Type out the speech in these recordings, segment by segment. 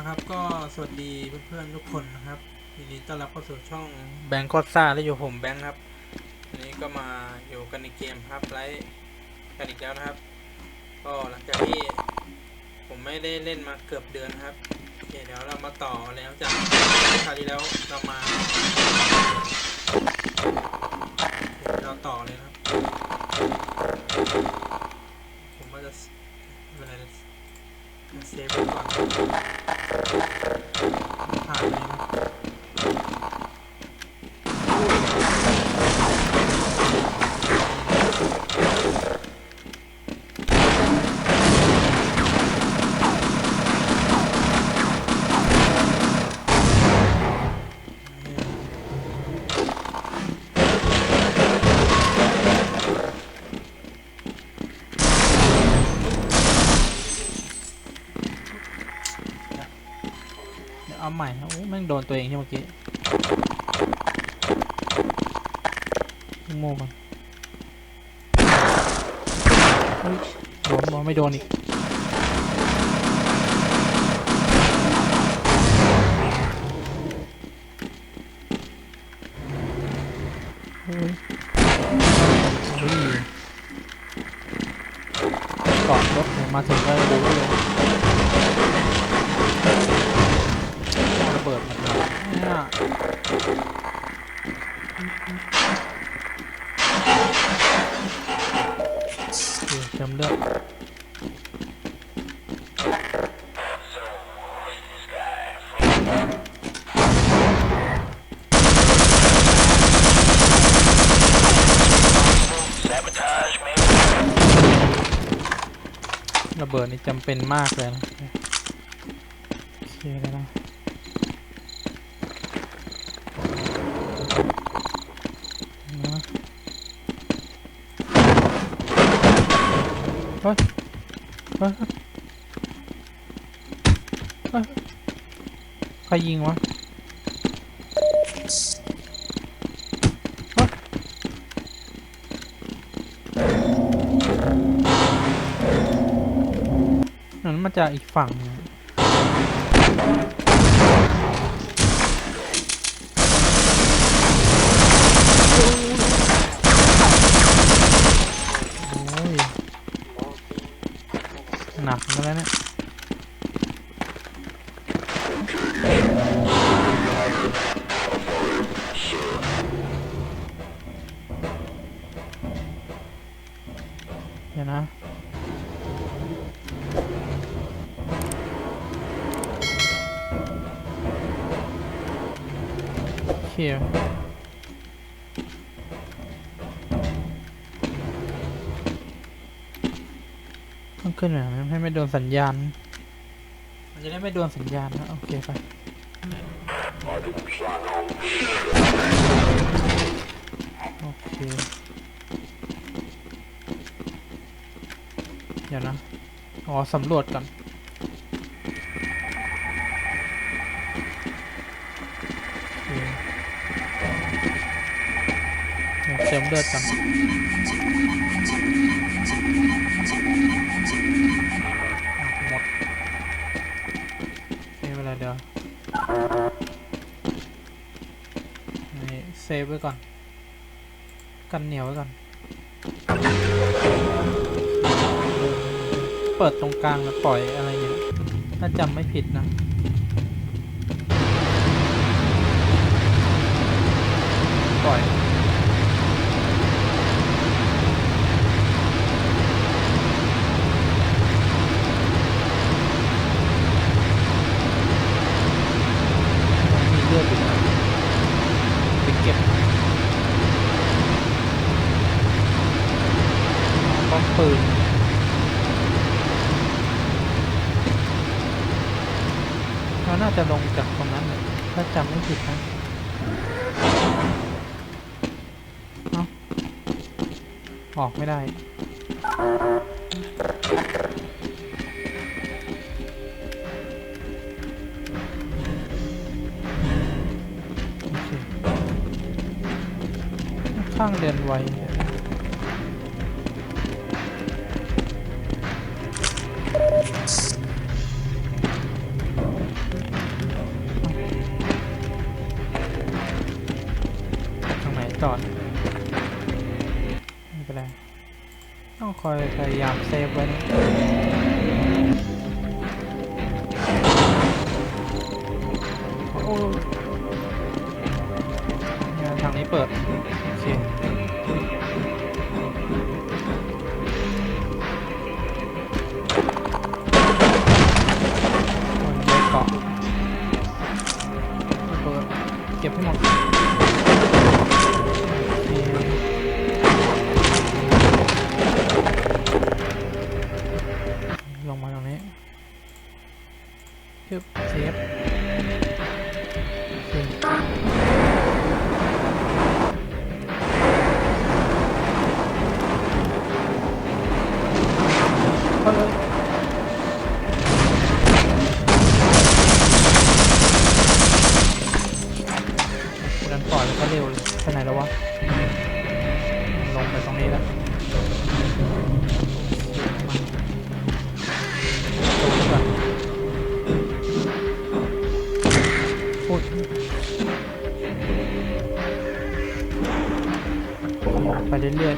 นะครับ ก็สวัสดีเพื่อนๆทุกคนนะครับยินดีต้อนรับเข้าสู่ช่องแบงก์คอซ่าและอยู่ผมแบงค์ครับวันนี้ก็มาอยู่กันในเกมครับไลฟ์กันอีกแล้วนะครับ ก็หลังจากที่ผมไม่ได้เล่นมาเกือบเดือนครับโอเคเดี๋ยวเรามาต่อแล้วจากคราวที่แล้วเรามาเดี๋ยวเราต่อเลยนะครับ ผมว่าจะเวลา เซฟ ใหม่โอ้แม่งโดนตัวเองใช่เมื่อกี้โม่ก่อนโดนบอไม่โดนอีก ระเบิดนี่จำเป็นมากเลยนะโอเคเลยนะนะเฮ้ยเฮ้ยใครยิงวะ มาจากอีกฝั่งหนึ่งโอ้ยหนักมาแล้วเนี่ย้นแบบนั้นให้ไม่โดนสัญญาณ มันจะได้ไม่โดนสัญญาณนะโอเคไปโอเคเดี๋ยวนะ อ๋อสำรวจก่อนเคเดี๋ยวเติมเลือดก่อน นี่เซฟไว้ก่อน กันเหนียวไว้ก่อน เปิดตรงกลางแล้วปล่อยอะไรเนี่ยถ้าจำไม่ผิดนะปล่อย มีเลือดอยู่นะไปเก็บป้อมปืน เราน่าจะลงจากตรงนั้นถ้าจำไม่ผิดนะอออกไม่ได้โอเคข้างเดินไวเนี่ย พยายามเซฟไว้นะ พูดไปเรื่อย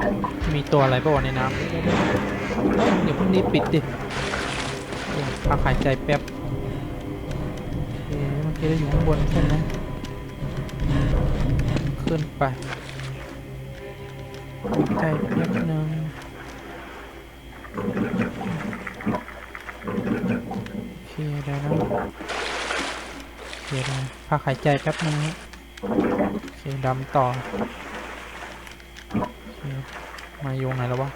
ๆ มีตัวอะไรป่าวะในน้ำเดี๋ยวพรุ่งนี้ปิดดิพักหายใจแป๊บโอเคมื่อกี้เราอยู่ข้างบนใช่ไหมขึ้นไปใจเพียบนึงโอเคได้แล้วโอเคได้ พักหายใจแป๊บนึงโอเคดำต่อมาโยงไหนแล้ววะ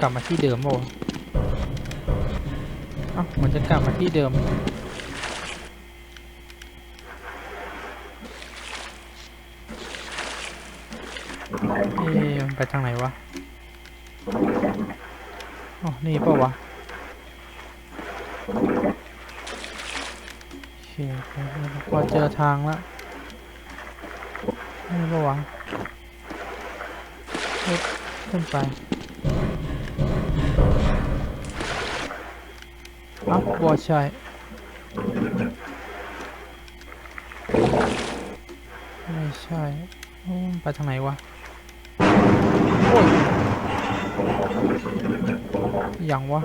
กลับมาที่เดิมบ่าวะเอ้าเหมือนจะกลับมาที่เดิมเอ๊ะไปทางไหนวะ อ๋อ นี่เปล่าวะ โอเคพอเจอทางแล้วนี่เปล่าวะเอ๊ะขึ้นไปอ้าบอใช่ไม่ใช่ไปทางไหนวะโอ้ยยังวะ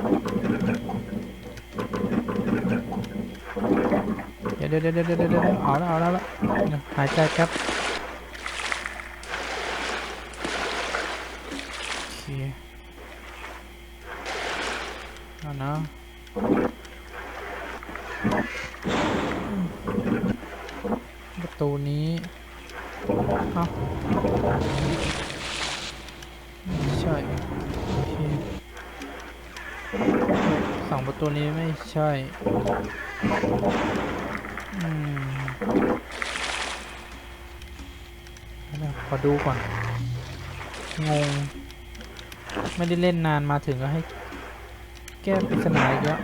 เดี๋ยวเดี๋ยวเดี๋ยวเดี๋ยวเดี๋ยวเอาแล้วเอาแล้วละเดี๋ยวหายใจครับโอเคเอานะประตูนี้เอ้า สองประตูนี้ไม่ใช่อืมขอดูก่อน งง ไม่ได้เล่นนานมาถึงก็ให้ แก้ปริศนาอีกแล้ว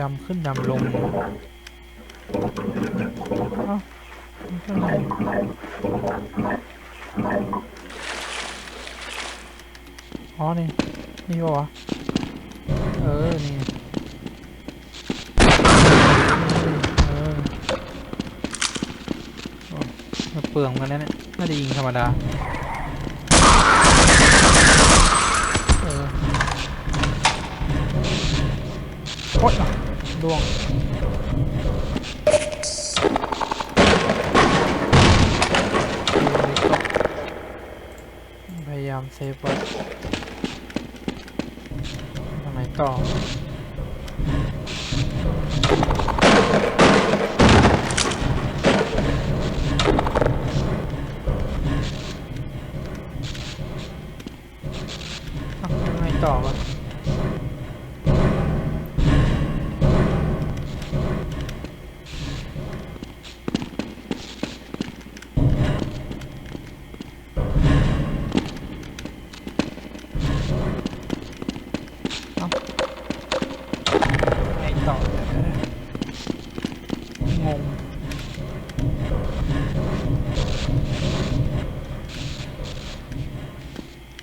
ดำขึ้นดำลงเอ้ามันก็ไง อ๋อ นี่ นี่วะเออ นี่เออมันเปลืองกันแล้วเนี่ยไม่ได้ยิงธรรมดา เออโอ๊ยดวงพยายามเซฟไว้ ท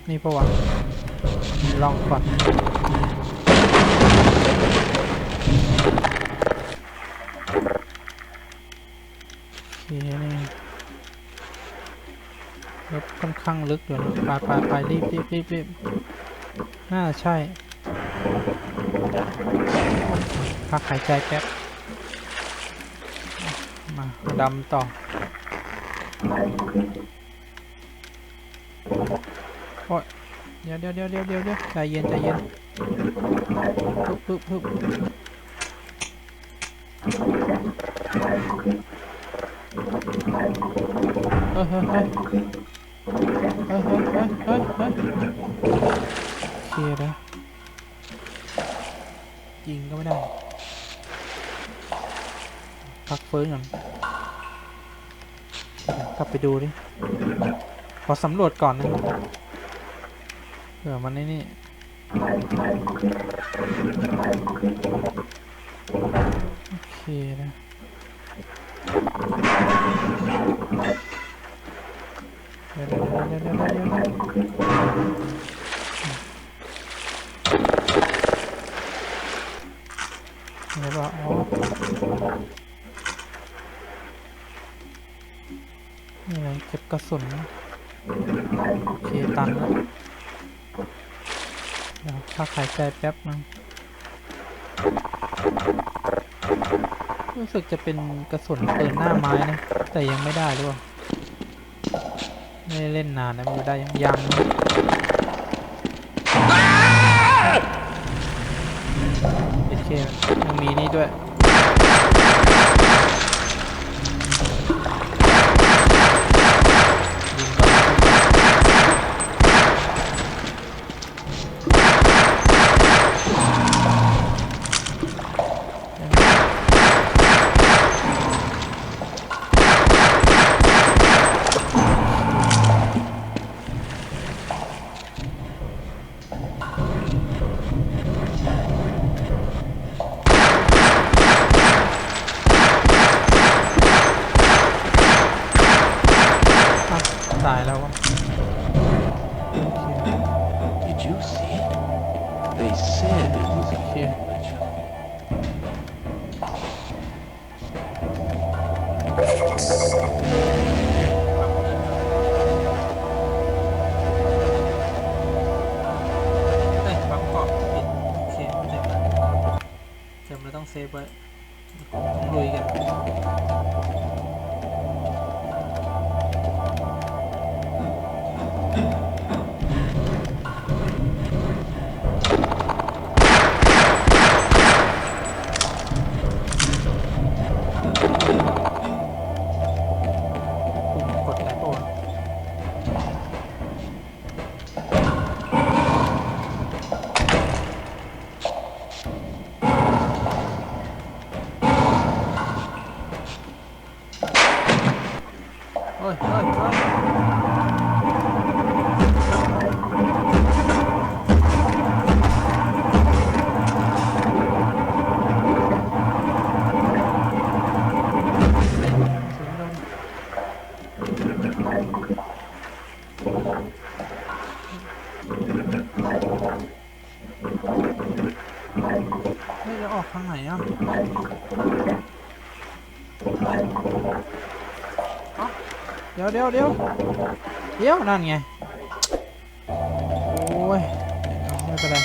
นี่ปะวะลองก่อนโอเคลบค่อนข้างลึกอยู่นะไปไปไปรีบรีบรีบรีบน่าจะใช่พักหายใจแป๊บมาดำต่อ โอ้ยเดี๋ยวเดี๋ยวเดี๋ยวเดี๋ยวเดี๋ยวเดี๋ยวใจเย็นใจเย็นปึ๊บปึ๊บปึ๊บเฮ้ยเฮ้ยเฮ้ยเฮ้ยเฮ้ยเฮ้ยเฮ้ยเฮ้ยเคลียร์นะยิงก็ไม่ได้ พักฟื้นก่อนกลับไปดูดิขอสำรวจก่อนนะ เผื่อมันนี่โอเคนะเดี๋ยวเดี๋ยวเดี๋ยวเดี๋ยวเดี๋ยวเดี๋ยวเดี๋ยวอะไรวะอ๋อนี่อะไรเก็บกระสุนโอเคตันแล้ว เดี๋ยวพักหายใจแป๊บนึงรู้สึกจะเป็นกระสุนปืนหน้าไม้นะ แต่ยังไม่ได้หรือเปล่าไม่เล่นนานนะไม่ได้ยังยังนะโอเคยังมีนี่ด้วย They said it was a Yeah. 何? ดี๋ยวเดี๋ยวเดี๋ยวเดี๋ยวนั่นไง โอ้ย ไม่เป็นไร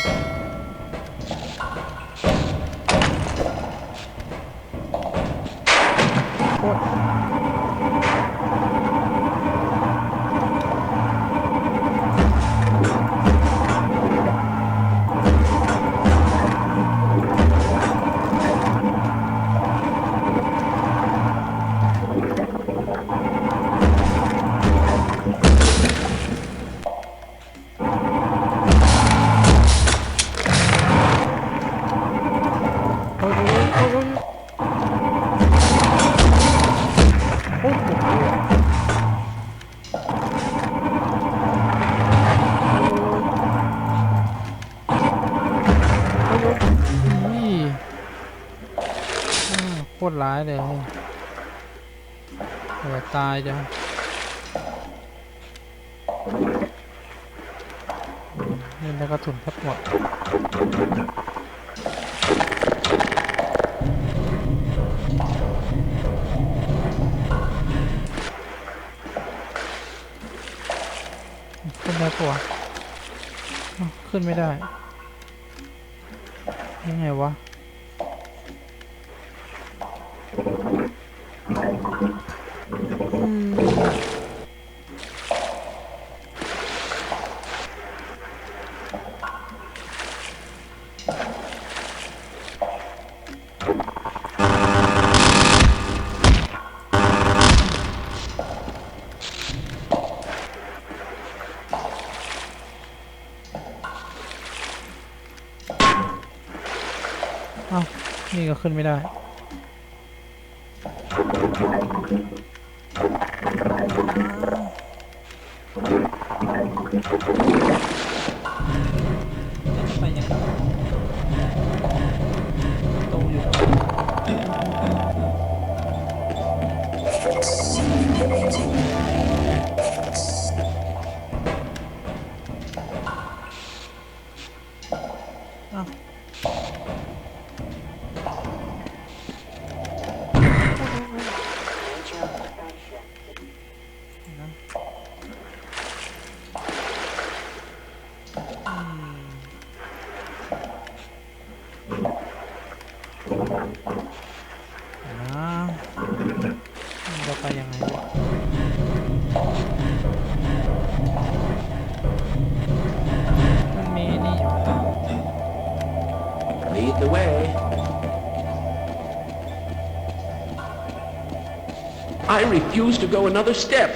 ตรร้ายเลยเดี๋ยวตายจ้ะเล่แล้วก็ถุนแทบหมดขึ้นได้ปะขึ้นไม่ได้ ยังไงวะ อืมเอ้า นี่ก็ขึ้นไม่ได้ อ้ Refuse to go another step.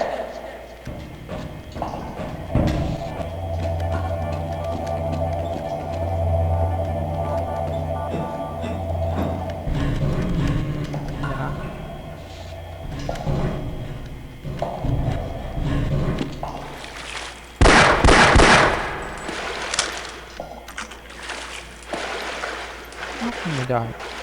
die.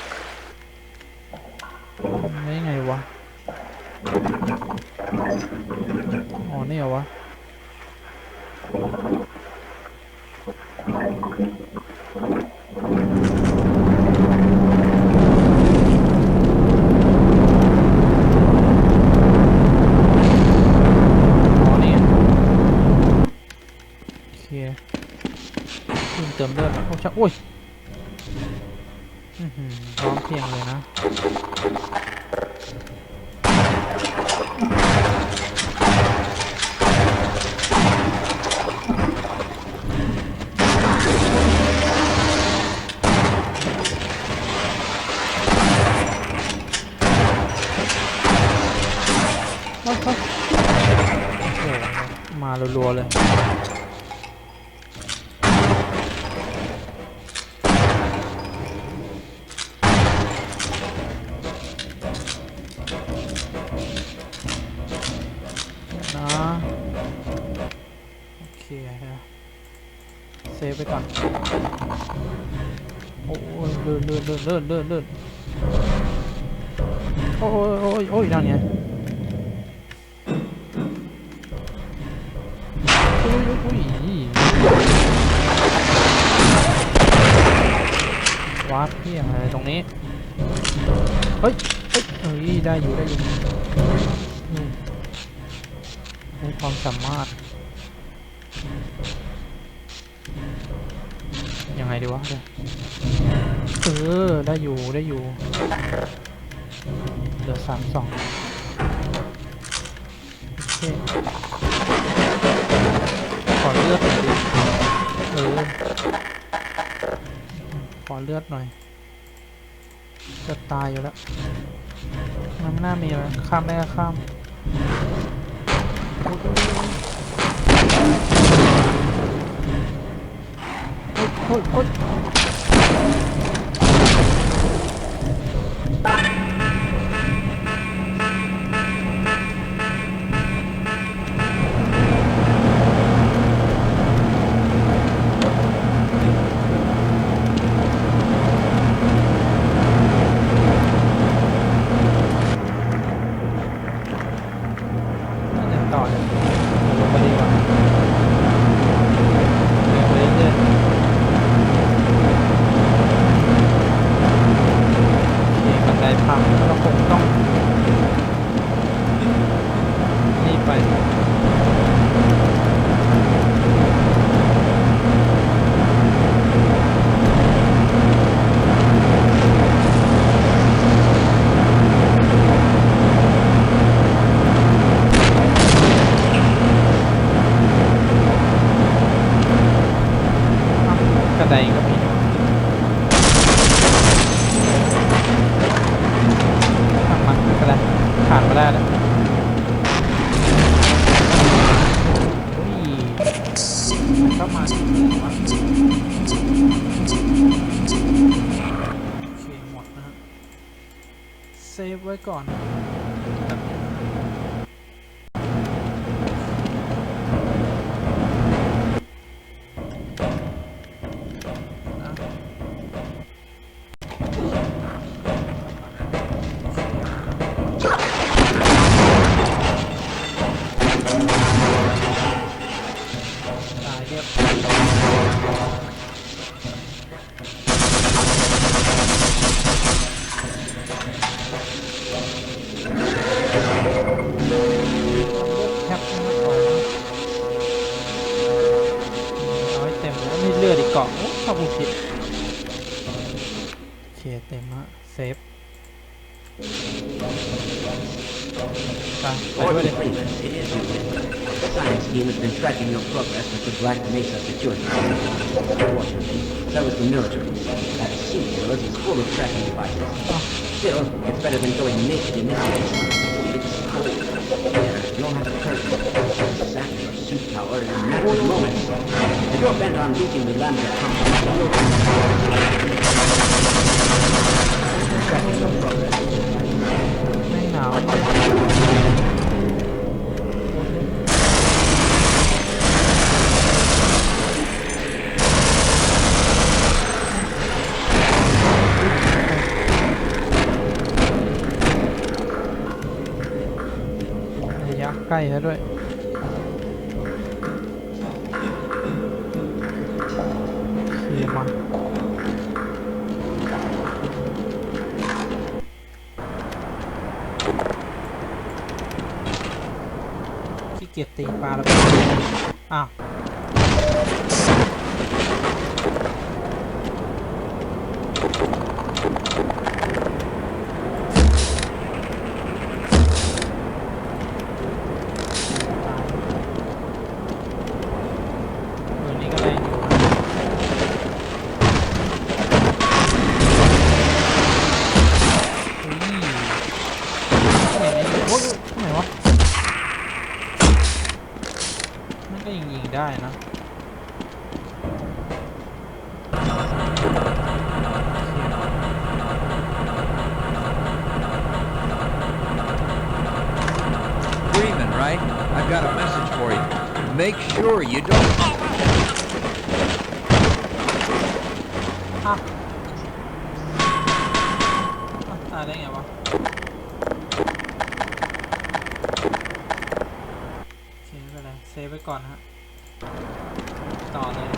เลื่อนเลื่อนเลื่อนเลื่อนเลื่อนโอ้ยโอ้ยโอ้ยนั่นไงอุ้ยอุ้ยอุ้ยวัดที่อะไรตรงนี้ เฮ้ยเฮ้ยเฮ้ยได้อยู่ได้อยู่อืมให้ความสามารถ ยังไงดีวะเออได้อยู่ได้อยู่เหลือสามสองขอเลือดหน่อยดิเออขอเลือดหน่อยจะตายอยู่แล้วมันไม่น่ามีแล้วข้ามได้ก็ข้าม โอ๊ย ผ่านมาได้นะเข้ามาโอเคหมดนะเซฟไว้ก่อน อ้ชอบบุคิดโอเคเต็มฮะเซฟไปไปด้วยเลย Freeman, it is you. The science team has been tracking your progress with the Black Mesa security. Unfortunately, so is the military. That suit of yours is full of tracking devices. Still, it's better than going naked in this case. It's cold. There, you'll have a curtain. Sap your suit power in a matter of moments. Sure went on beating the land that comes cay hết rồi. วะยะขี้เกียจตีปลาแล้วอ้าว Make sure you don't. ตายได้ไงวะโอเคไม่เป็นไรเซฟไว้ก่อนฮะ ต่อเลย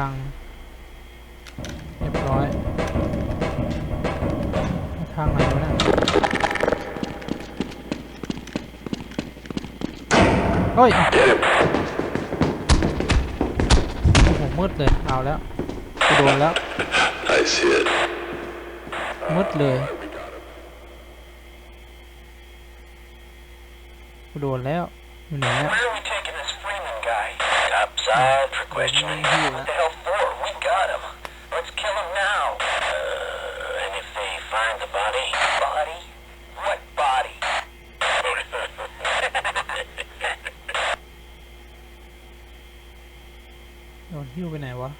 บิดไปอีกทางเรียบร้อยไปทางไหนวะเนี่ยเฮ้ยโอ้โหมืดเลยเอาแล้วกูโดนแล้ว I see it. มืดเลยกูโดนแล้วอยู่ไหนอะ Where are we taking this Freeman guy? Top Side for โดนนิ่ง questioning. ที่อยู่แล้ว What the hell for? We got him. Let's kill him now. Uh, and if they find the body? Body? What body? โดน หิ้วไปไหนวะ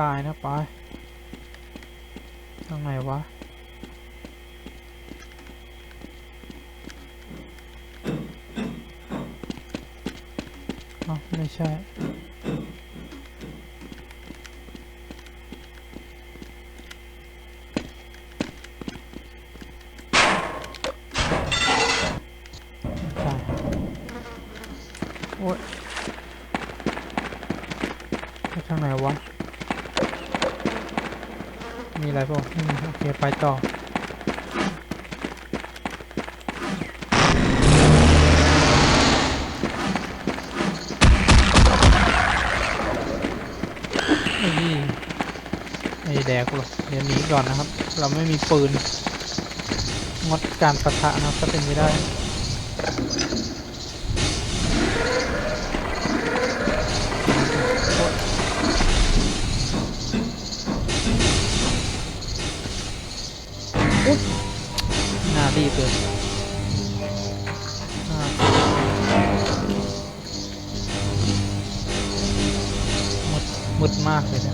ตายนะปายทางไหนวะ อ๋อ ไม่ใช่ ใช่โอ้ยไปทางไหนวะ มีอะไรป่ะไม่มีโอเค ไปต่อ ไอ้นี่ไอ้แดกหรอกเดี๋ยวหนีก่ อนนะครับ เราไม่มีปืน งดการปะทะนะครับถ้าเป็นไม่ได้หน้ารีบเลยหน้ามืดมืดมากเลยนะ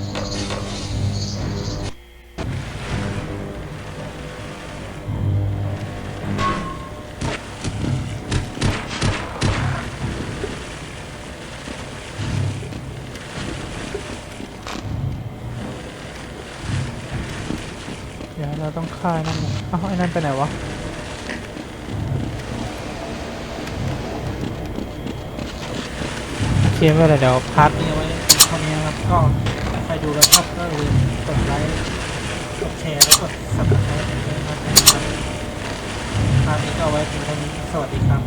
ฆ่านั่นหนึ่งเอ้าไอ้นั่นไปไหนวะโอเคไม่เป็นไรเดี๋ยวพาร์ทนี้ไว้เท่านี้นะครับก็ถ้าใครดูแล้วชอบก็อย่าลืมกดไลค์กดแชร์แล้วกด subscribe ด้วยนะครับคร์ทนี้ก็เอาไว้เป็นเท่านี้สวัสดีครับ